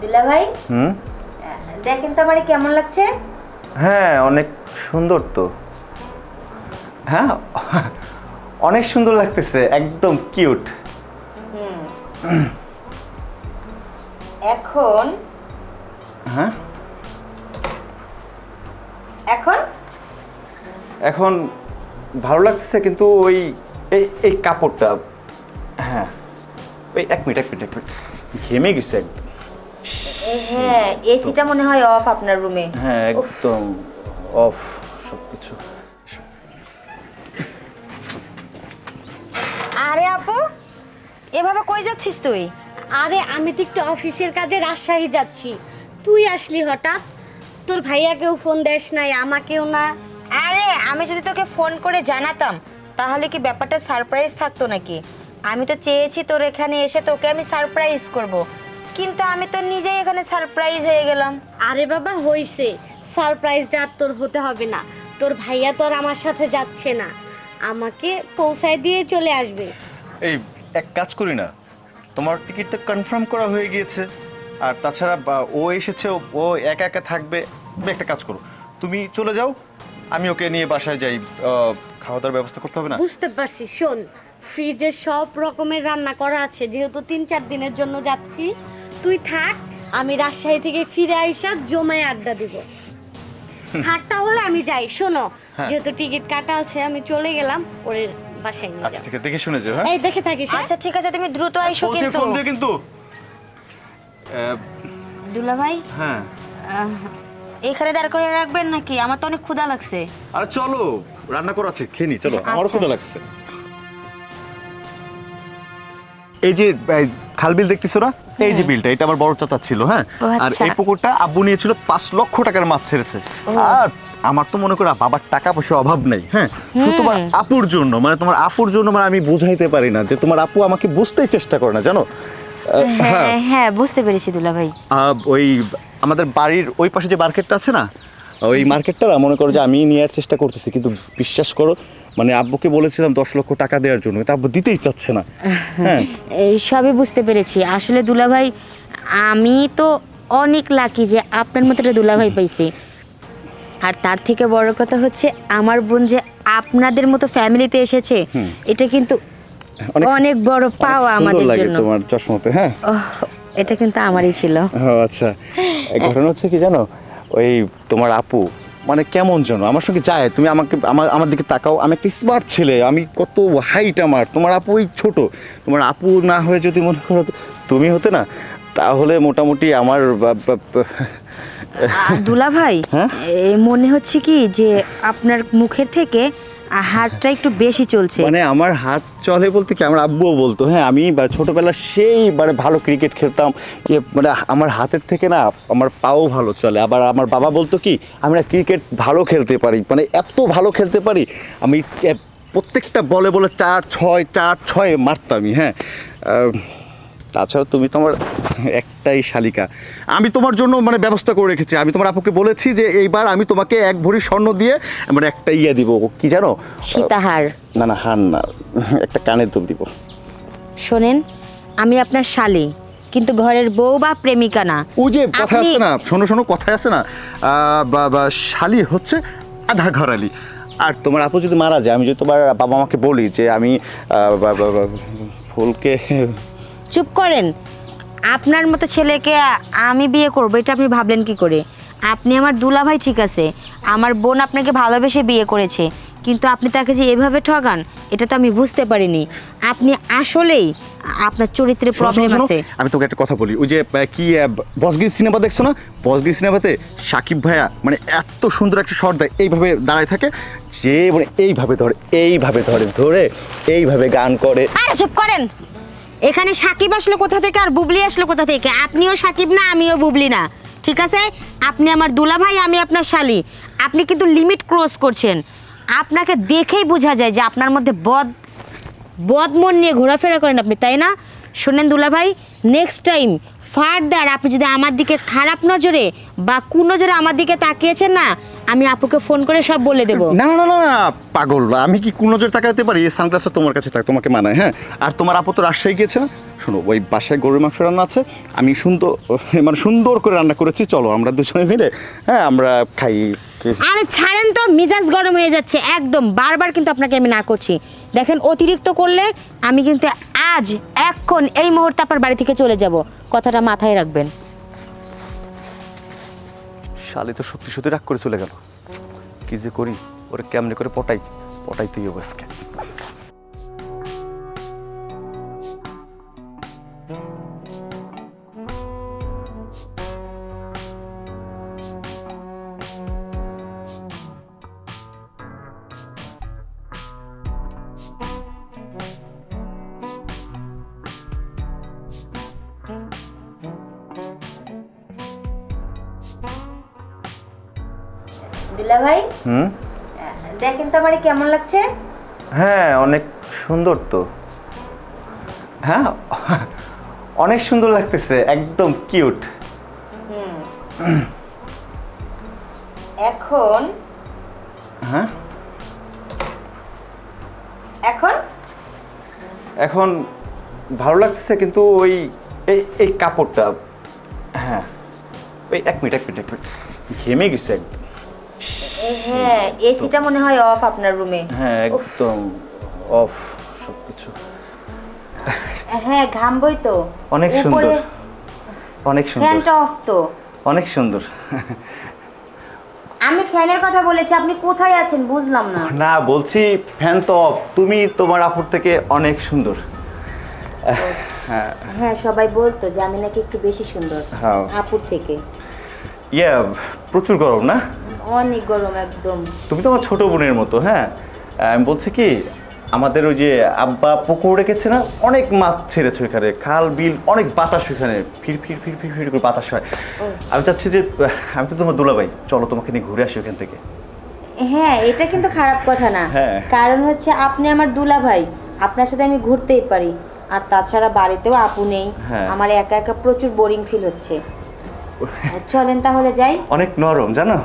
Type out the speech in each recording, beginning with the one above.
দুলা ভাই হুম দেখেন তো আমারে কেমন লাগছে? হ্যাঁ অনেক সুন্দর তো। হ্যাঁ অনেক সুন্দর লাগতেছে একদম কিউট। এখন? হ্যাঁ? এখন? এখন ভালো লাগতেছে কিন্তু ওই এই এই কাপড়টা হ্যাঁ। ওই এক মিনিট এক মিনিট এক মিনিট। ঘেমে গেছে একদম। হ্যাঁ এসিটা মনে হয় অফ আপনার রুমে হ্যাঁ একদম অফ সব কিছু আরে আপু এভাবে কই যাচ্ছিস তুই? আরে আমি তো একটু অফিসের কাজে রাজশাহী যাচ্ছি। তুই আসলি হঠাৎ? তোর ভাইয়াকেও ফোন দেস নাই আমাকেও না। আরে আমি যদি তোকে ফোন করে জানাতাম তাহলে কি ব্যাপারটা সারপ্রাইজ থাকতো নাকি? আমি তো চেয়েছি তোর এখানে এসে তোকে আমি সারপ্রাইজ করব। কিন্তু আমি তো নিজেই এখানে সারপ্রাইজ হয়ে গেলাম। আরে বাবা হইছে। সারপ্রাইজটা আর তোর হতে হবে না। তোর ভাইয়া তো আর আমার সাথে যাচ্ছে না। আমাকে পৌঁছায় দিয়ে চলে আসবে। এই এক কাজ করি না। তোমার টিকিট তো কনফার্ম করা হয়ে গিয়েছে। আর তাছাড়া বা, ও এসেছে ও- ও একা একা থাকবে। তুমি একটা কাজ করো। তুমি চলে যাও। আমি ওকে নিয়ে বাসায় যাই। আহ, খাওয়া দাওয়ার ব্যবস্থা করতে হবে না? বুঝতে পারছি। শোন ফ্রিজে সব রকমের রান্না করা আছে। যেহেতু তিন চার দিনের জন্য যাচ্ছি তুই থাক আমি রাজশাহী থেকে ফিরে আইসা জমায় আড্ডা দিব। থাক তাহলে আমি যাই শোনো হ্যাঁ। যেহেতু টিকিট কাটা আছে আমি চলে গেলাম ওর বাসায় নিয়ে আচ্ছা ঠিক আছে দেখে শুনে যাও হ্যাঁ? এই দেখে থাকিস হ্যাঁ? আচ্ছা ঠিক আছে তুমি দ্রুত আইসো পৌঁছে কিন্তু। ফোন দিও কিন্তু। আহ, দুলা ভাই হ্যাঁ এখানে দাঁড় করে রাখবেন নাকি? আমার তো অনেক ক্ষুধা লাগছে। আরে চলো রান্না করা আছে খেয়ে নি চলো। আমারও আচ্ছা। ক্ষুধা লাগছে। এই যে খাল বিল দেখতেছো না? এই যে বিলটা এটা আমার বড় চাচা ছিল হ্যাঁ? আর আচ্ছা। এই পুকুরটা আব্বু নিয়েছিল পাঁচ লক্ষ টাকার মাছ ছেড়েছে। আর আমার তো মনে করো বাবার টাকা পয়সার অভাব নেই হ্যাঁ? শুধু তোমার আপুর জন্য মানে তোমার আপুর জন্য মানে আমি বুঝাইতে পারি না যে তোমার আপু আমাকে বুঝতেই চেষ্টা করে না জানো? হ্যাঁ হ্যাঁ। বুঝতে পেরেছি দুলা ভাই। ওই আমাদের বাড়ির ওই পাশে যে মার্কেটটা আছে না ওই মার্কেটটা মনে করো যে আমি নেওয়ার চেষ্টা করতেছি কিন্তু বিশ্বাস করো মানে আব্বুকে বলেছিলাম দশ লক্ষ টাকা দেওয়ার জন্য কিন্তু আব্বু দিতেই চাচ্ছে না। হ্যাঁ। সবই বুঝতে পেরেছি। আসলে দুলাভাই আমি তো অনেক লাকি যে আপনার মতো একটা দুলাভাই পাইছি। আর তার থেকে বড় কথা হচ্ছে আমার বোন যে আপনাদের মতো ফ্যামিলিতে এসেছে এটা কিন্তু অনেক- বড় পাওয়া আমাদের জন্য। তোমার চশমাতে হ্যাঁ। এটা কিন্তু আমারই ছিল। ও আচ্ছা। ঘটনা হচ্ছে কি জানো? ওই তোমার আপু মানে কেমন যেন? আমার সঙ্গে যায় তুমি আমাকে আমার আমার দিকে তাকাও। আমি একটা স্মার্ট ছেলে আমি কত হাইট আমার। তোমার আপু ওই ছোটো। তোমার আপু না হয়ে যদি মনে করো তুমি হতে না তাহলে মোটামুটি আমার দুলা ভাই হ্যাঁ? মনে হচ্ছে কি যে আপনার মুখের থেকে হাতটা একটু বেশি চলছে। মানে আমার হাত চলে বলতে কি আমার আব্বুও বলতো হ্যাঁ আমি ছোটবেলা সেই মানে ভালো ক্রিকেট খেলতাম। ইয়ে মানে আমার হাতের থেকে না আমার পাও ভালো চলে। আবার আমার বাবা বলতো কি আমি না ক্রিকেট ভালো খেলতে পারি। মানে এত ভালো খেলতে পারি, আমি প্রত্যেকটা বলে বলে চার ছয় চার ছয় মারতামই হ্যাঁ। তাছাড়া তুমি তোমার একটাই শালিকা। আমি তোমার জন্য মানে ব্যবস্থা করে রেখেছি। আমি তোমার আপুকে বলেছি যে এইবার আমি তোমাকে এক ভরি স্বর্ণ দিয়ে মানে একটা ইয়ে দিব। কি জানো? সীতাহার। না না হার না। একটা কানের দুল দিব। শোনেন আমি আপনার শালি কিন্তু ঘরের বউ বা প্রেমিকা না। ওই যে কথা আছে না শোনো শোনো কথায় আছে না। বা- শালি হচ্ছে আধা ঘরালি আর তোমার আপু যদি মারা যায় আমি যদি তোমার বাবা মাকে বলি যে আমি ফুলকে চুপ করেন। আপনার মতো ছেলেকে আমি বিয়ে করব এটা আপনি ভাবলেন কি করে? আপনি আমার দুলাভাই ঠিক আছে আমার বোন আপনাকে ভালোবেসে বিয়ে করেছে কিন্তু আপনি তাকে যে এভাবে ঠগান এটা তো আমি বুঝতে পারিনি। আপনি আসলেই আপনার চরিত্রে প্রবলেম আছে। আমি তোকে একটা কথা বলি ওই যে কি বসগির সিনেমা দেখছ না? বসগির সিনেমাতে সাকিব ভাইয়া মানে এত সুন্দর একটা শট দেয় এইভাবে দাঁড়ায় থাকে যে মানে এইভাবে ধরে এইভাবে ধরে ধরে এইভাবে গান করে। আরে চুপ করেন! এখানে সাকিব আসলো কোথা থেকে আর বুবলি আসলো কোথা থেকে? আপনিও সাকিব না, আমিও বুবলি না। ঠিক আছে? আপনি আমার দুলা ভাই আমি আপনার শালি। আপনি কিন্তু লিমিট ক্রস করছেন। আপনাকে দেখেই বোঝা যায় যে আপনার মধ্যে বদ বদ মন নিয়ে ঘোরাফেরা করেন আপনি, তাই না? শোনেন দুলা ভাই নেক্সট টাইম ফার্দার আপনি যদি আমার দিকে খারাপ নজরে বা কোন নজরে আমার দিকে তাকিয়েছেন না আমি আপুকে ফোন করে সব বলে দেবো। না না না না পাগল আমি কি কোন নজর তাকাতে পারি? এই সানগ্লাসটা তোমার কাছে থাক তোমাকে মানায় হ্যাঁ? আর তোমার আপু তো রাজশাহী গিয়েছে না? শোনো ওই বাসায় গরুর মাংস রান্না আছে আমি সুন্দর মানে সুন্দর করে রান্না করেছি চলো আমরা দুজনে মিলে হ্যাঁ আমরা খাই। আরে ছাড়েন তো মিজাজ গরম হয়ে যাচ্ছে একদম বারবার কিন্তু আপনাকে আমি না করছি। দেখেন, অতিরিক্ত করলে আমি কিন্তু আজ এখন এই মুহূর্তে আপনার বাড়ি থেকে চলে যাব। কথাটা মাথায় রাখবেন। শালি তো সত্যি সত্যি রাগ করে চলে গেল। কি যে করি, ওরে কেমনে করে পটাই? পটাই তুই অবস্থা আমারে কেমন লাগছে? হ্যাঁ অনেক সুন্দর তো। হ্যাঁ অনেক সুন্দর লাগতেছে একদম কিউট। এখন হ্যাঁ? এখন? এখন ভালো লাগতেছে কিন্তু ওই এই এই কাপড়টা হ্যাঁ। ওই এক মিনিট এক মিনিট এক মিনিট। ঘেমে গেছে একদম। হ্যাঁ এসিটা মনে হয় অফ আপনার রুমে হ্যাঁ একদম অফ সব কিছু হ্যাঁ ঘামবই তো। অনেক সুন্দর। অনেক সুন্দর। ফ্যানটা অফ তো। অনেক সুন্দর। আমি ফ্যানের কথা বলেছি আপনি কোথায় আছেন বুঝলাম না। না বলছি ফ্যান তো off, তুমি তোমার আপুর থেকে অনেক সুন্দর। হ্যাঁ। হ্যাঁ সবাই বলতো যে আমি নাকি একটু বেশি সুন্দর হ্যাঁ। আপুর থেকে। ইয়ে প্রচুর গরম না? অনেক গরম একদম। তুমি তো আমার ছোট বোনের মতো হ্যাঁ? আমি বলছি কি আমাদের ওই যে আব্বা পুকুর রেখেছে না অনেক মাছ ছেড়েছে ওইখানে খাল বিল অনেক বাতাস ওইখানে ফির ফির ফির ফির ফির করে বাতাস হয়। আমি চাচ্ছি যে আমি তো তোমার দুলাভাই চলো তোমাকে নিয়ে ঘুরে আসি ওখান থেকে। হ্যাঁ এটা কিন্তু খারাপ কথা না। হ্যাঁ। কারণ হচ্ছে আপনি আমার দুলা ভাই আপনার সাথে আমি ঘুরতেই পারি। আর তাছাড়া বাড়িতেও আপু নেই হ্যাঁ। আমার একা একা প্রচুর বোরিং ফিল হচ্ছে। চলেন তাহলে যাই। অনেক নরম জানো?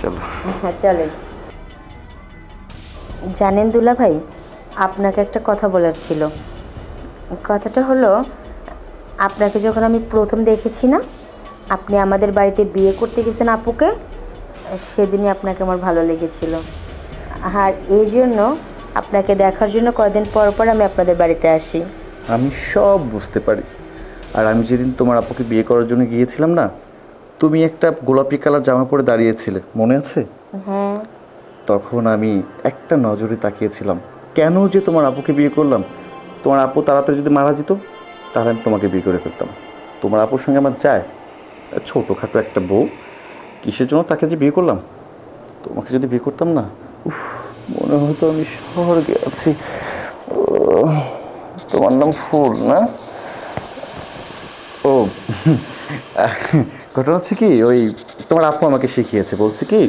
চলো। হ্যাঁ চলেন জানেন দুলা ভাই আপনাকে একটা কথা বলার ছিল। কথাটা হলো আপনাকে যখন আমি প্রথম দেখেছি না আপনি আমাদের বাড়িতে বিয়ে করতে গেছেন আপুকে সেদিনই আপনাকে আমার ভালো লেগেছিল। আর এই জন্য আপনাকে দেখার জন্য কদিন পর পর আমি আপনাদের বাড়িতে আসি। আমি সব বুঝতে পারি। আর আমি যেদিন তোমার আপুকে বিয়ে করার জন্য গিয়েছিলাম না তুমি একটা গোলাপি কালার জামা পরে দাঁড়িয়েছিলে মনে আছে? হ্যাঁ। তখন আমি একটা নজরে তাকিয়েছিলাম কেন যে তোমার আপুকে বিয়ে করলাম? তোমার আপু তাড়াতাড়ি যদি মারা যেত তাহলে আমি তোমাকে বিয়ে করে ফেলতাম। তোমার আপুর সঙ্গে আমার যায় ছোটোখাটো একটা বউ কিসের জন্য তাকে যে বিয়ে করলাম? তোমাকে যদি বিয়ে করতাম না উফ মনে হতো আমি স্বর্গে আছি। তোমার নাম ফুল না? ও। ঘটনা হচ্ছে কি, ওই তোমার আপু আমাকে শিখিয়েছে, বলছে কি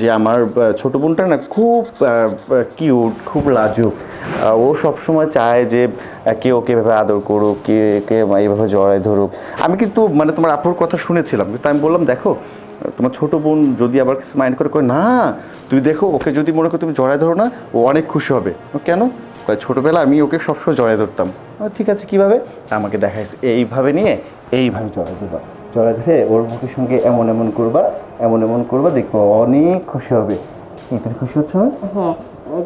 যে আমার ছোট বোনটা না খুব কিউট খুব লাজুক। ও সব সময় চায় যে কে ওকে এভাবে আদর করুক, কে কে এইভাবে জড়ায় ধরুক। আমি কিন্তু মানে তোমার আপুর কথা শুনেছিলাম, কিন্তু আমি বললাম, দেখো, তোমার ছোট বোন যদি আবার কিছু মাইন্ড করে না তুমি দেখো, ওকে যদি মনে করো তুমি জড়ায় ধরো না, ও অনেক খুশি হবে। কেন? কয় ছোটোবেলা আমি ওকে সবসময় জড়ায় ধরতাম। ঠিক আছে কীভাবে? আমাকে দেখাইছে। এইভাবে নিয়ে এইভাবে জড়ায় দেবা জড়ায় ধরে ওর মুখের সঙ্গে এমন এমন করবা এমন এমন করবা দেখব অনেক খুশি হবে। এটা খুশি হচ্ছে হ্যাঁ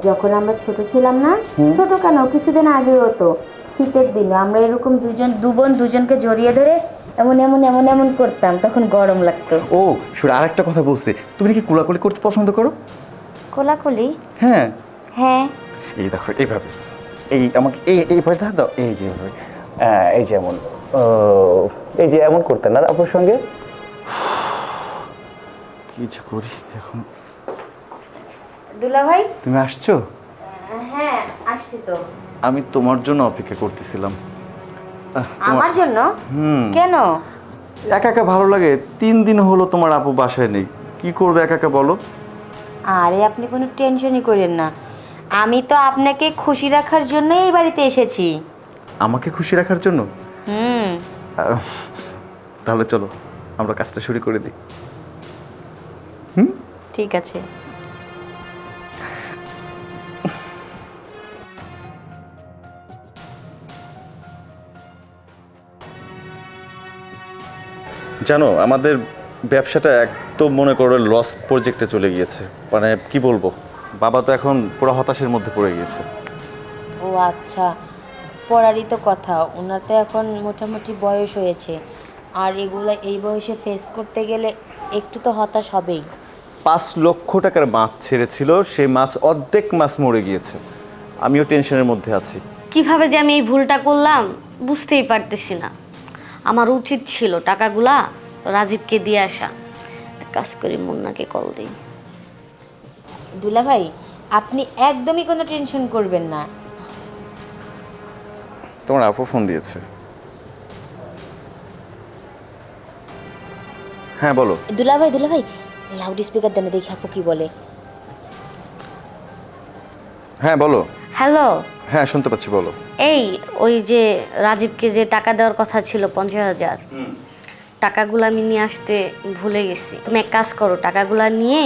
যখন আমরা ছোট ছিলাম না ছোট কেন? কিছুদিন আগে হতো শীতের দিনে আমরা এরকম দুজন দু বোন দুজনকে জড়িয়ে ধরে এমন এমন এমন এমন করতাম তখন গরম লাগতো। ও আর একটা কথা বলছে। তুমি নাকি কোলাকুলি করতে পছন্দ করো? কোলাকুলি? হ্যাঁ। হ্যাঁ। এই দেখো এইভাবে। এই আমাকে এই এইভাবে দেখা দাও এই যে এইভাবে। হ্যাঁ, এই যে এমন। এই যে এমন করতে না আপনার সঙ্গে? কিছু করি এখন? দুলা ভাই তুমি আসছো? হ্যাঁ আসছি তো। আমি তোমার জন্য অপেক্ষা করতেছিলাম। আমার জন্য? কেন? একা একা ভালো লাগে। তিন দিন হলো তোমার আপু বাসায় নেই। কি করবে একা একা বলো? আরে আপনি কোনো টেনশনই করেন না। আমি তো আপনাকে খুশি রাখার জন্যই এই বাড়িতে এসেছি। আমাকে খুশি রাখার জন্য? হুম। তাহলে চলো আমরা কাজটা শুরু করে দিই। হুম? ঠিক আছে। জানো আমাদের ব্যবসাটা একদম মনে করো লস প্রজেক্টে চলে গিয়েছে। মানে কি বলব? বাবা তো এখন পুরো হতাশের মধ্যে পড়ে গিয়েছে। ও আচ্ছা পড়ারই তো কথা ওনার তো এখন মোটামুটি বয়স হয়েছে। আর এগুলো এই বয়সে ফেস করতে গেলে একটু তো হতাশ হবেই। পাঁচ লক্ষ টাকার মাছ ছেড়েছিল সেই মাছ অর্ধেক মাছ মরে গিয়েছে। আমিও টেনশনের মধ্যে আছি। কীভাবে যে আমি এই ভুলটা করলাম বুঝতেই পারতেছি না। আমার উচিত ছিল টাকাগুলা রাজীবকে দিয়ে আসা। এক কাজ করি মুন্নাকে কল দিই। দুলা ভাই আপনি একদমই কোনো টেনশন করবেন না। তোমার আপু ফোন দিয়েছে। হ্যাঁ বলো। দুলা ভাই দুলা ভাই লাউড স্পিকার দেন দেখি আপু কি বলে। হ্যাঁ বলো। হ্যালো। হ্যাঁ শুনতে পাচ্ছি বলো। এই ওই যে রাজীবকে যে টাকা দেওয়ার কথা ছিল পঞ্চাশ হাজার। টাকাগুলো আমি নিয়ে আসতে ভুলে গেছি। তুমি এক কাজ করো টাকাগুলো নিয়ে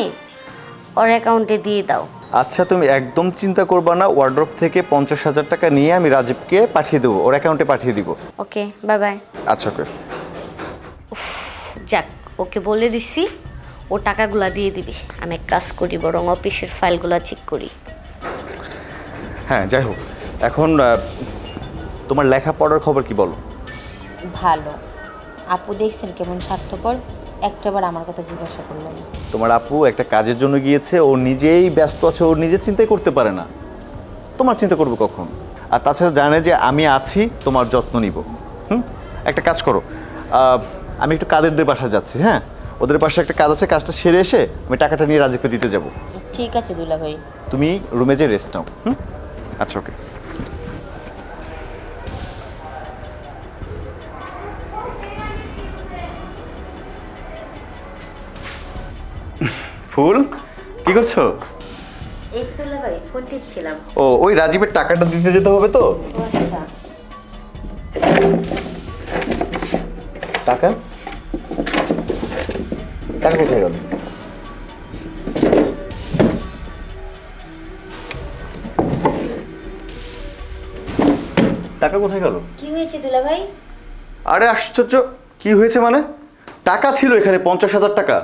ওর অ্যাকাউন্টে দিয়ে দাও। আচ্ছা তুমি একদম চিন্তা করবা না ওয়ার্ড্রপ থেকে পঞ্চাশ হাজার টাকা নিয়ে আমি রাজীবকে পাঠিয়ে দেবো ওর অ্যাকাউন্টে পাঠিয়ে দিব। ওকে বাই বাই আচ্ছা ওকে যাক ওকে বলে দিছি ও টাকাগুলা দিয়ে দিবি। আমি এক কাজ করি বরং অফিসের ফাইলগুলা চেক করি। হ্যাঁ যাই হোক। এখন আহ, তোমার লেখাপড়ার খবর কি বলো? ভালো। আপু দেখছেন কেমন স্বার্থপর? একটাবার আমার কথা জিজ্ঞাসা করলেন। তোমার আপু একটা কাজের জন্য গিয়েছে ও নিজেই ব্যস্ত আছে ও নিজে চিন্তাই করতে পারে না। তোমার চিন্তা করবে কখন? আর তাছাড়া জানে যে আমি আছি তোমার যত্ন নিব। হুম? একটা কাজ করো। আমি একটু কাদেরদের বাসায় যাচ্ছি হ্যাঁ? ওদের পাশে একটা কাজ আছে কাজটা সেরে এসে আমি টাকাটা নিয়ে রাজীবকে দিতে যাব। ঠিক আছে দুলা ভাই তুমি রুমে যে রেস্ট নাও হুম? আচ্ছা ওকে ফুল কি করছ? এই তো দুলা ভাই ফোন টিপছিলাম। ও ওই রাজীবের টাকাটা দিতে যেতে হবে তো? আচ্ছা। টাকা? টাকা কোথায় গেল? টাকা কোথায় গেল? কি হয়েছে দুলা ভাই? আরে আশ্চর্য কি হয়েছে মানে? টাকা ছিল এখানে পঞ্চাশ হাজার টাকা।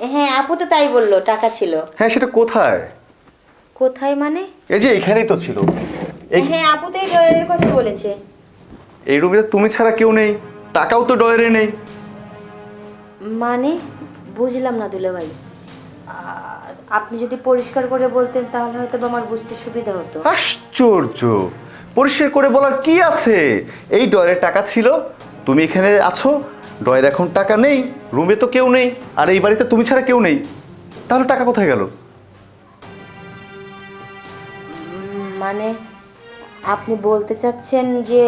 হ্যাঁ আপু তো তাই বলল টাকা ছিল। হ্যাঁ সেটা কোথায়? কোথায় মানে? এই যে এখানেই তো ছিল। এই হ্যাঁ আপু তো এই ডয়ারের কথা বলেছে। এই রুমে তো তুমি ছাড়া কেউ নেই টাকাও তো ডয়ারে নেই। মানে? বুঝলাম না দুলা ভাই আপনি যদি পরিষ্কার করে বলতেন তাহলে হয়তো বা আমার বুঝতে সুবিধা হতো। আশ্চর্য! পরিষ্কার করে বলার কি আছে? এই ডয়ের টাকা ছিল তুমি এখানে আছো ডয়ের এখন টাকা নেই রুমে তো কেউ নেই আর এই বাড়িতে তুমি ছাড়া কেউ নেই। তাহলে টাকা কোথায় গেল? মানে আপনি বলতে চাচ্ছেন যে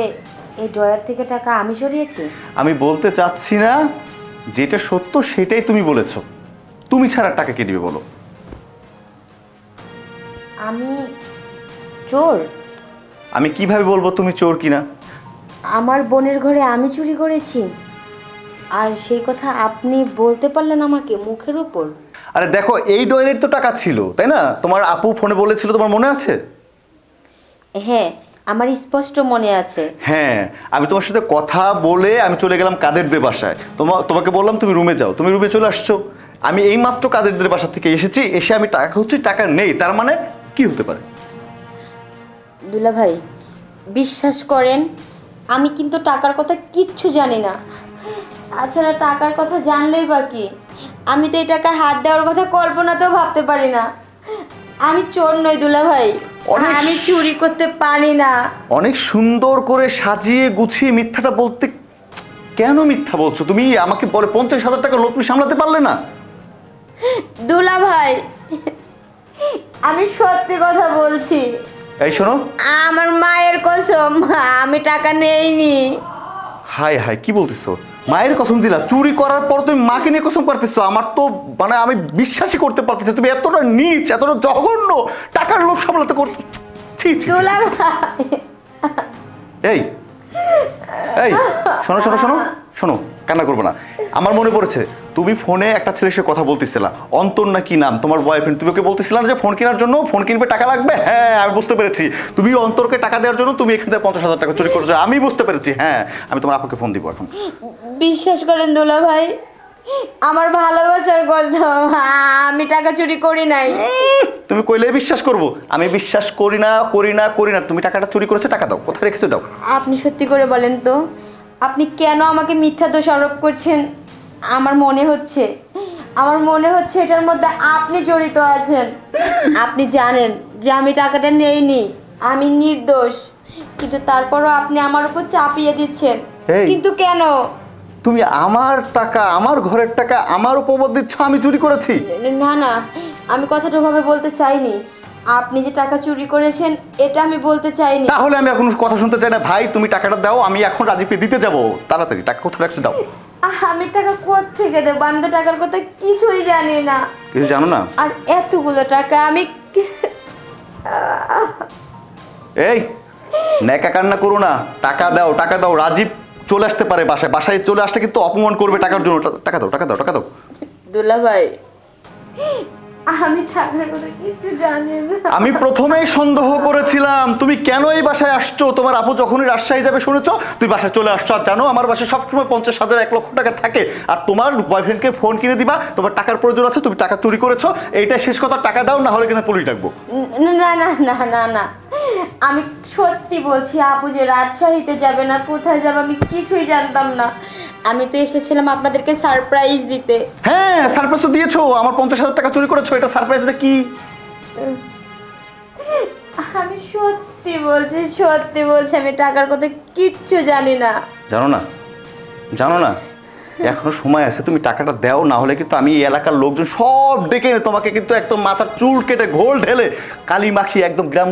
এই ডয়ার থেকে টাকা আমি সরিয়েছি? আমি বলতে চাচ্ছি না যেটা সত্য সেটাই তুমি বলেছ। তুমি ছাড়া টাকা কে দিবে বলো? আমি চোর। আমি কীভাবে বলব তুমি চোর কিনা? আমার বোনের ঘরে আমি চুরি করেছি। আর সেই কথা আপনি বলতে পারলেন আমাকে মুখের উপর। আরে দেখো এই ডয়ের তো টাকা ছিল তাই না? তোমার আপু ফোনে বলেছিল তোমার মনে আছে? হ্যাঁ আমার স্পষ্ট মনে আছে। হ্যাঁ আমি তোমার সাথে কথা বলে আমি চলে গেলাম কাদেরদের বাসায়। তোমা তোমাকে বললাম তুমি রুমে যাও তুমি রুমে চলে আসছো। আমি এই মাত্র কাদেরদের বাসা থেকে এসেছি এসে আমি টাকা হচ্ছে টাকা নেই তার মানে কি হতে পারে? দুলা ভাই বিশ্বাস করেন আমি কিন্তু টাকার কথা কিচ্ছু জানি না। তাছাড়া টাকার কথা জানলেই বা কি? আমি তো এই টাকা হাত দেওয়ার কথা কল্পনাতেও ভাবতে পারি না। আমি চোর নই দুলা ভাই। অনেক- আমি চুরি করতে পারি না। অনেক সুন্দর করে সাজিয়ে গুছিয়ে মিথ্যাটা বলতে কেন মিথ্যা বলছো? তুমি আমাকে বলে পঞ্চাশ হাজার টাকা লোক তুমি সামলাতে পারলে না? দুলা ভাই আমি সত্যি কথা বলছি। এই শোনো। আমার মায়ের কসম আমি টাকা নেইনি। হাই হাই কি বলতেছো? মায়ের কসম দিলা চুরি করার পর তুমি মাকে নিয়ে কসম করতেছো আমার তো মানে আমি বিশ্বাসই করতে পারতেছি তুমি এতটা নিচ এতটা জঘন্য টাকার লোভ সামলাতে করতে ছি ছি, ছি দুলা ভাই। এই এই শোনো শোনো শোনো শোনো কান্না করব না। আমার মনে পড়েছে তুমি ফোনে একটা ছেলের সাথে কথা বলতেছিলা অন্তর না কি নাম তোমার বয়ফ্রেন্ড তুমি ওকে বলতেছিলা যে ফোন কেনার জন্য ফোন কিনবে টাকা লাগবে? হ্যাঁ আমি বুঝতে পেরেছি। তুমি অন্তরকে টাকা দেওয়ার জন্য তুমি এখান থেকে পঞ্চাশ হাজার টাকা চুরি করেছ আমি বুঝতে পেরেছি হ্যাঁ আমি তোমার আপুকে ফোন দিব এখন। বিশ্বাস করেন দুলা ভাই আমার ভালোবাসার কথা আমি টাকা চুরি করি নাই। তুমি কইলে বিশ্বাস করব। আমি বিশ্বাস করি না করি না করি না। তুমি টাকাটা চুরি করেছ টাকা দাও। কোথায় রেখেছো দাও। আপনি সত্যি করে বলেন তো আপনি কেন আমাকে মিথ্যা দোষ আরোপ করছেন? আমার মনে হচ্ছে আমার মনে হচ্ছে এটার মধ্যে আপনি জড়িত আছেন। আপনি জানেন যে আমি টাকাটা নেইনি আমি নির্দোষ। কিন্তু তারপরও আপনি আমার উপর চাপিয়ে দিচ্ছেন। কিন্তু কেন? তুমি আমার টাকা আমার ঘরের টাকা আমার উপর দিচ্ছ আমি চুরি করেছি। না না আমি কথাটা ভাবে বলতে চাইনি। আপনি যে টাকা চুরি করেছেন এটা আমি বলতে চাইনি। তাহলে আমি এখন কথা শুনতে চাই না। ভাই তুমি টাকাটা দাও আমি এখন রাজীবকে দিতে যাব। তাড়াতাড়ি টাকা কোথায় রাখছো? দাও। আমি টাকা কোথেকে দেবো? আমি তো টাকার কথা কিছুই জানি না। কিছু জানো না? আর এতগুলো টাকা আমি এই নেকা কান্না করো না। টাকা দাও টাকা দাও রাজীব চলে আসতে পারে বাসায়। বাসায় চলে আসলে কিন্তু অপমান করবে টাকার জন্য। টাকা দাও টাকা দাও টাকা দাও। দুলা ভাই আমি টাকার কথা কিছু জানি না। আমি প্রথমেই সন্দেহ করেছিলাম তুমি কেন এই বাসায় আসছো? তোমার আপু যখনই রাজশাহী যাবে শুনেছো? তুই বাসায় চলে আসছো। আর জানো আমার বাসায় সবসময় পঞ্চাশ হাজার এক লক্ষ টাকা থাকে। আর তোমার বয়ফ্রেন্ডকে ফোন কিনে দিবা তোমার টাকার প্রয়োজন আছে তুমি টাকা চুরি করেছ। এইটাই শেষ কথা টাকা দাও না হলে কিন্তু পুলিশ ডাকবো। ন- না না না না না। আমি সত্যি বলছি আপু যে রাজশাহীতে যাবে না কোথায় যাবে আমি কিছুই জানতাম না। আমি তো এসেছিলাম আপনাদেরকে সারপ্রাইজ দিতে। হ্যাঁ সারপ্রাইজ তো দিয়েছ আমার পঞ্চাশ হাজার টাকা চুরি করেছ এটা সারপ্রাইজটা কি? আমি সত্যি বলছি সত্যি বলছি আমি টাকার কথা কিচ্ছু জানি না। জানো না জানো না এখনও সময় আছে তুমি টাকাটা দাও না হলে কিন্তু আমি এই এলাকার লোকজন সব ডেকে তোমাকে কিন্তু একদম মাথার চুল কেটে ঘোল ঢেলে কালি মাখিয়ে একদম গ্রাম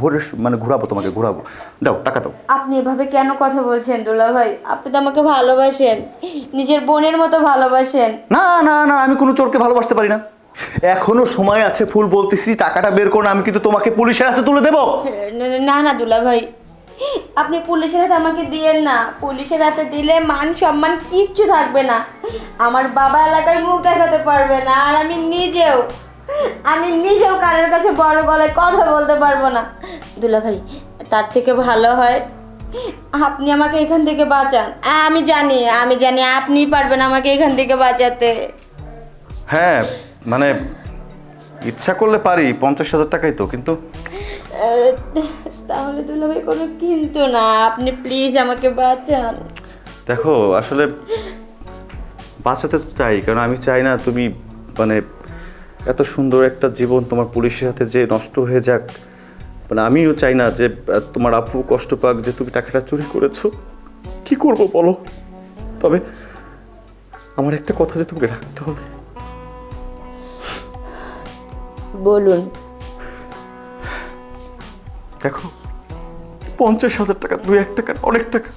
ভরে মানে ঘুরাবো তোমাকে ঘুরাবো। দাও টাকা দাও। আপনি এভাবে কেন কথা বলছেন দুলা ভাই? আপনি তো আমাকে ভালোবাসেন। নিজের বোনের মতো ভালোবাসেন। না না না আমি কোনো চোরকে ভালোবাসতে পারি না। এখনও সময় আছে ফুল বলতেছি টাকাটা বের করো না আমি কিন্তু তোমাকে পুলিশের হাতে তুলে দেবো। না না দুলা ভাই। আপনি পুলিশের হাতে আমাকে দিয়েন না। পুলিশের হাতে দিলে মান সম্মান কিচ্ছু থাকবে না। আমার বাবা এলাকায় মুখ দেখাতে পারবে না আর আমি নিজেও আমি নিজেও কারোর কাছে বড় গলায় কথা বলতে পারব না। দুলা ভাই তার থেকে ভালো হয় আপনি আমাকে এখান থেকে বাঁচান। আমি জানি আমি জানি আপনিই পারবেন আমাকে এখান থেকে বাঁচাতে। হ্যাঁ মানে ইচ্ছা করলে পারি পঞ্চাশ হাজার টাকাই তো কিন্তু তাহলে দুলা ভাই কোনো কিন্তু না আপনি প্লিজ আমাকে বাঁচান। দেখো আসলে বাঁচাতে তো চাই কারণ আমি চাই না তুমি মানে এত সুন্দর একটা জীবন তোমার পুলিশের হাতে যে নষ্ট হয়ে যাক মানে আমিও চাই না যে তোমার আপু কষ্ট পাক যে তুমি টাকাটা চুরি করেছ। কি করব বলো? তবে আমার একটা কথা যে তোমাকে রাখতে হবে। বলুন। দেখো পঞ্চাশ হাজার টাকা দুই এক টাকা অনেক টাকা।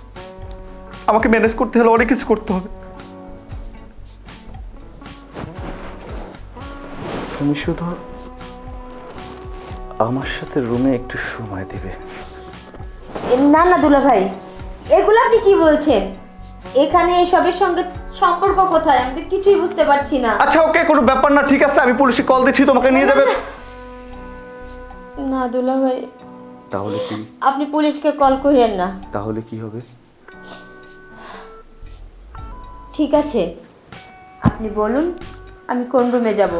আমাকে ম্যানেজ করতে হলে অনেক কিছু করতে হবে। তুমি শুধু আমার সাথে রুমে একটু সময় দেবে। না না দুলা ভাই। এগুলো আপনি কি বলছেন? এখানে এসবের সঙ্গে সম্পর্ক কোথায়? আমি তো কিছুই বুঝতে পারছি না। আচ্ছা ওকে কোনো ব্যাপার না ঠিক আছে আমি পুলিশে কল দিচ্ছি তোমাকে নিয়ে যাবে। না দুলা ভাই। তাহলে কি? আপনি পুলিশকে কল করেন না। তাহলে কি হবে? ঠিক আছে। আপনি বলুন আমি কোন রুমে যাব?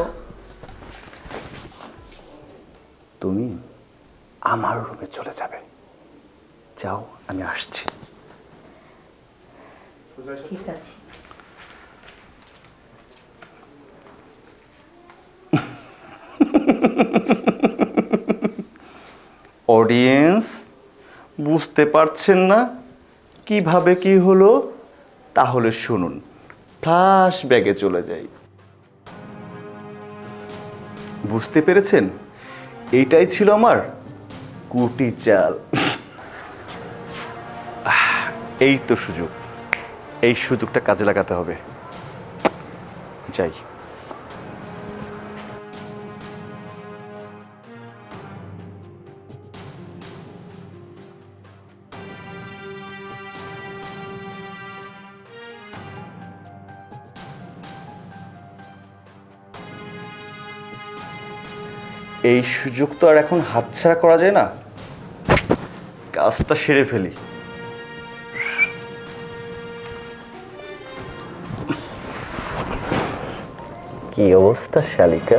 তুমি আমার রুমে চলে যাবে। যাও আমি আসছি। ঠিক আছে। অডিয়েন্স বুঝতে পারছেন না কীভাবে কি হলো? তাহলে শুনুন। ফ্লাশ ব্যাগে চলে যাই। বুঝতে পেরেছেন? এইটাই ছিল আমার কুটি চাল। এই তো সুযোগ। এই সুযোগটা কাজে লাগাতে হবে। যাই। এই সুযোগ তো আর এখন হাতছাড়া করা যায় না। কাজটা সেরে ফেলি। কি অবস্থা শালিকা?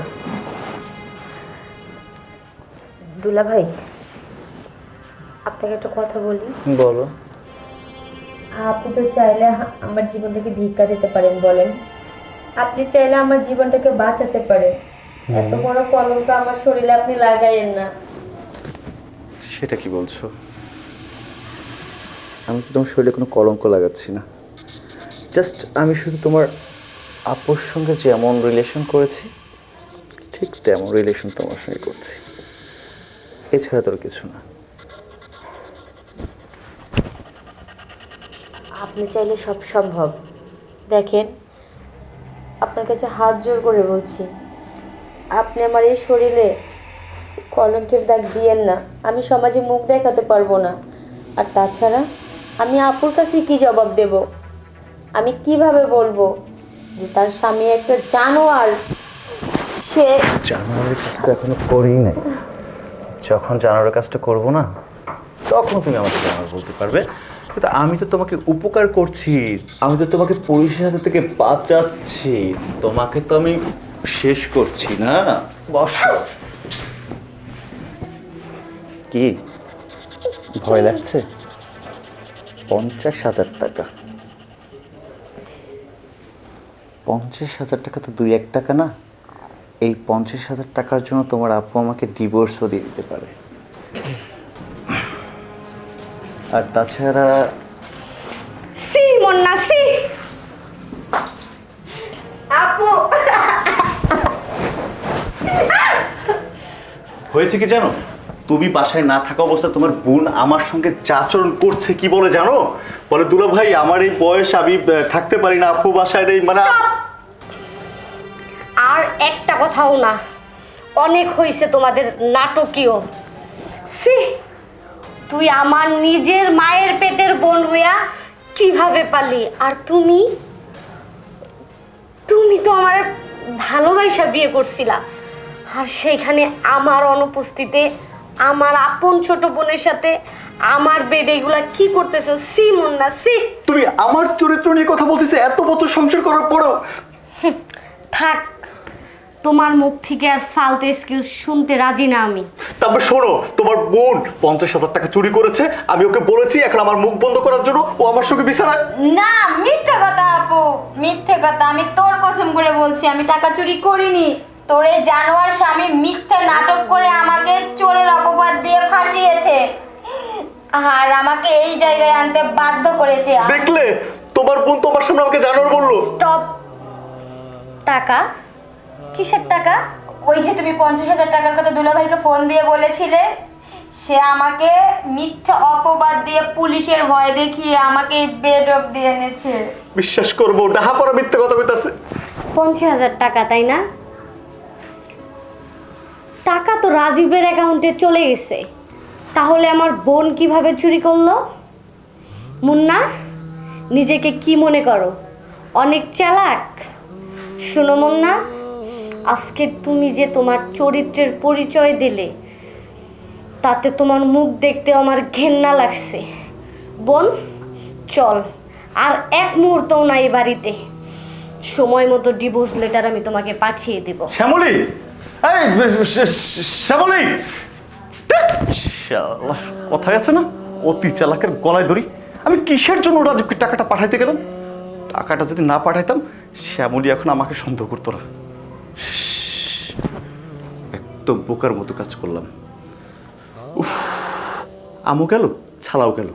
দুলা ভাই আপনাকে একটা কথা বলি। বলো। আপনি তো চাইলে আমার জীবনটাকে ভিক্ষা দিতে পারেন বলেন। আপনি চাইলে আমার জীবনটাকে বাঁচাতে পারেন। এত বড় কলঙ্ক আমার শরীরে আপনি লাগাইয়েন না। সেটা কি বলছো? আমি তো তোমার শরীরে কোনো কলঙ্ক লাগাচ্ছি না। জাস্ট আমি শুধু তোমার আপুর সঙ্গে যেমন রিলেশন করেছি ঠিক তেমন রিলেশন তোমার সঙ্গে করছি। এছাড়া তোর কিছু না। আপনি চাইলে সব সম্ভব। দেখেন আপনার কাছে হাত জোর করে বলছি। আপনি আমার এই শরীরে কলঙ্কের দাগ দিয়েন না। আমি সমাজে মুখ দেখাতে পারব না। আর তাছাড়া আমি আপুর কাছে কি জবাব দেব? আমি কীভাবে বলব যে তার স্বামী একটা জানোয়ার? সে জানোয়ারের কাজটা এখনও করি নাই। যখন জানোয়ারের কাজটা করব না, তখন তুমি আমাকে জানোয়ার বলতে পারবে। আমি তো তোমাকে উপকার করছি। আমি তো তোমাকে পুলিশের হাতে থেকে বাঁচাচ্ছি। তোমাকে তো আমি শেষ করছি না? বস। কি? ভয় লাগছে? পঞ্চাশ হাজার টাকা। পঞ্চাশ হাজার টাকা তো দুই এক টাকা না। এই পঞ্চাশ হাজার টাকার জন্য তোমার আপু আমাকে ডিভোর্সও দিয়ে দিতে পারে। আর তাছাড়া সি মুন্না সি। আপু হয়েছে কি জানো? তুমি বাসায় না থাকা অবস্থায় তোমার বোন আমার সঙ্গে যা আচরণ করছে কি বলে জানো? বলে, দুলা ভাই, আমার এই বয়স আমি থাকতে পারি না, আপু বাসায় নেই। মানে আর একটা কথাও না। অনেক হয়েছে তোমাদের নাটকীয়। সি তুই আমার নিজের মায়ের পেটের বোন হইয়া কীভাবে পালি? আর তুমি? তুমি তো আমার ভালোবাসা বিয়ে করছিলা। আর সেইখানে আমার অনুপস্থিতিতে আমার আপন ছোট বোনের সাথে আমার বেডে এগুলা কি করতেছো? সি মুন্না সি। তুমি আমার চরিত্র নিয়ে কথা বলতেছে এত বছর সংসার করার পরেও। থাক। তোমার মুখ থেকে আর ফালতু এক্সকিউজ শুনতে রাজি না আমি। তারপর শোনো তোমার বোন পঞ্চাশ হাজার টাকা চুরি করেছে আমি ওকে বলেছি এখন আমার মুখ বন্ধ করার জন্য ও আমার সঙ্গে বিছানায় না মিথ্যে কথা আপু মিথ্যে কথা। আমি তোর কসম করে বলছি আমি টাকা চুরি করিনি। তোর এই জানোয়ার স্বামী মিথ্যে নাটক করে আমাকে চোরের অপবাদ দিয়ে ফাঁসিয়েছে। আর আমাকে এই জায়গায় আনতে বাধ্য করেছে। দেখলে? তোমার বোন তোমার সামনে আমাকে জানোয়ার বলল। স্টপ। টাকা? কিসের টাকা? ওই যে তুমি পঞ্চাশ হাজার টাকার কথা দুলাভাইকে ফোন দিয়ে বলেছিলে সে আমাকে মিথ্যে অপবাদ দিয়ে পুলিশের ভয় দেখিয়ে আমাকে বেড অফ দিয়ে এনেছে। বিশ্বাস করব ডাহা পড়া মিথ্যে কথা কইতাছে পঞ্চাশ হাজার টাকা তাই না? টাকা তো রাজীবের অ্যাকাউন্টে চলে গেছে। তাহলে আমার বোন কীভাবে চুরি করল? মুন্না, নিজেকে কি মনে করো? অনেক চালাক। শোনো মুন্না, আজকে তুমি যে তোমার চরিত্রের পরিচয় দিলে, তাতে তোমার মুখ দেখতে আমার ঘেন্না লাগছে। বোন, চল, আর এক মুহূর্তও নাই বাড়িতে। সময় মতো ডিভোর্স লেটার আমি তোমাকে পাঠিয়ে দেব। শ্যামলি! এই শ্যামলি! কথায় আছে না? অতি চালাকের গলায় ধরি আমি কিসের জন্য রাজীবকে টাকাটা পাঠাইতে গেলাম? টাকাটা যদি না পাঠাইতাম, শ্যামলি এখন আমাকে সন্দেহ করতো না। একদম বোকার মতো কাজ করলাম। উফ, আমও গেল, ছালাও গেল।